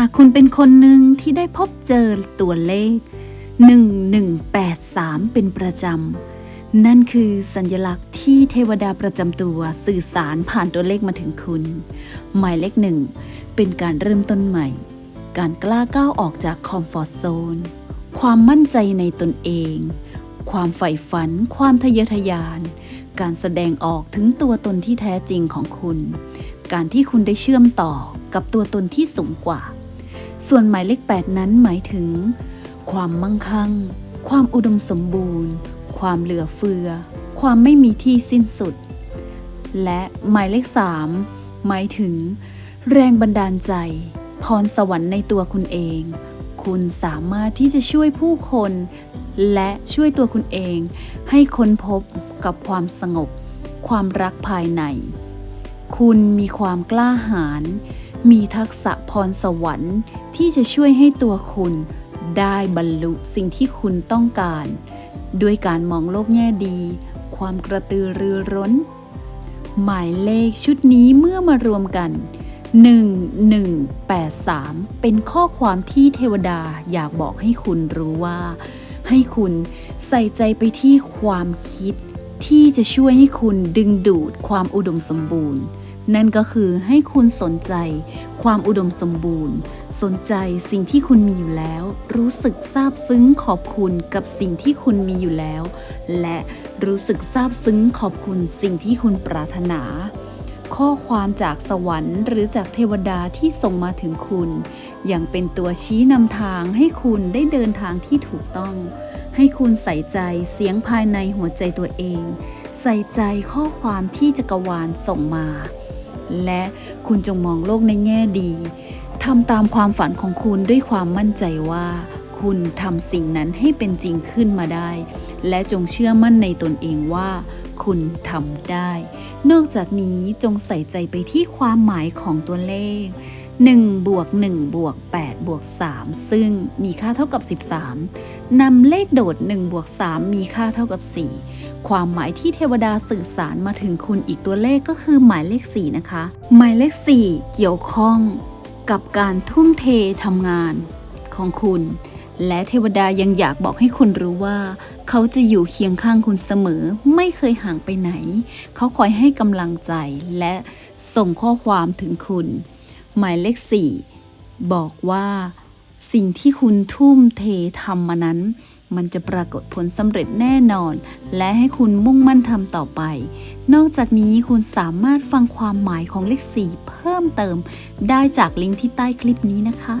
หากคุณเป็นคนหนึ่งที่ได้พบเจอตัวเลข 1183 เป็นประจำ นั่นคือสัญลักษณ์ที่เทวดาประจำตัวสื่อสารผ่านตัวเลขมาถึงคุณ หมายเลขหนึ่งเป็นการเริ่มต้นใหม่ การกล้าก้าวออกจากคอมฟอร์ทโซน ความมั่นใจในตนเอง ความใฝ่ฝัน ความทะเยอทะยาน การแสดงออกถึงตัวตนที่แท้จริงของคุณ การที่คุณได้เชื่อมต่อกับตัวตนที่สูงกว่า ส่วนหมายเลข 8 นั้นหมายถึง ความมั่งคั่ง ความอุดมสมบูรณ์ ความเหลือเฟือ ความไม่มีที่สิ้นสุด และหมายเลข 3 หมายถึง แรงบันดาลใจ พรสวรรค์ในตัวคุณเอง คุณสามารถที่จะช่วยผู้คน และช่วยตัวคุณเอง ให้ค้นพบกับความสงบ ความรักภายใน คุณมีความกล้าหาญ มีทักษะพรสวรรค์ที่จะช่วยให้ตัวคุณ ได้บรรลุสิ่งที่คุณต้องการ ด้วยการมองโลกแง่ดี ความกระตือรือร้น หมายเลขชุดนี้เมื่อมารวมกัน 1183 เป็นข้อความที่เทวดาอยากบอกให้คุณรู้ว่า ให้คุณใส่ใจไปที่ความคิด ที่จะช่วยให้คุณดึงดูดความอุดมสมบูรณ์ นั่นก็คือให้คุณสนใจ ความอุดมสมบูรณ์ สนใจสิ่งที่คุณมีอยู่แล้ว รู้สึกซาบซึ้งขอบคุณกับสิ่งที่คุณมีอยู่แล้ว และรู้สึกซาบซึ้งขอบคุณสิ่งที่คุณปรารถนา ข้อความจากสวรรค์ หรือจากเทวดาที่ส่งมาถึงคุณอย่างเป็นตัวชี้นำทางให้คุณได้เดินทางที่ถูกต้อง ให้คุณใส่ใจเสียงภายในหัวใจตัวเอง ใส่ใจข้อความที่จักรวาลส่งมา และคุณจงมองโลกในแง่ดีทำตามความฝันของคุณด้วยความมั่นใจว่า คุณทำสิ่งนั้นให้เป็นจริงขึ้นมาได้ และจงเชื่อมั่นในตนเองว่า คุณทำได้ นอกจากนี้จงใส่ใจไปที่ความหมายของตัวเลข 1บวก1บวก8บวก3ซึ่งมีค่าเท่ากับ 13นำเลขโดด1บวก3มีค่าเท่ากับ 4 ความหมายที่เทวดาสื่อสารมาถึงคุณอีกตัวเลขก็คือหมายเลข 4 นะคะ หมายเลข 4 เกี่ยวข้องกับการทุ่มเททำงานของคุณ และเทวดายังอยากบอกให้คุณรู้ว่า เขาจะอยู่เคียงข้างคุณเสมอ ไม่เคยห่างไปไหน เขาคอยให้กำลังใจและส่งข้อความถึงคุณ หมายเลข4บอกว่าสิ่งที่คุณทุ่มเททำมานั้น มันจะปรากฏผลสำเร็จแน่นอน และให้คุณมุ่งมั่นทำต่อไป นอกจากนี้คุณสามารถฟังความหมายของเลข4เพิ่มเติม ได้จากลิงก์ที่ใต้คลิปนี้นะคะ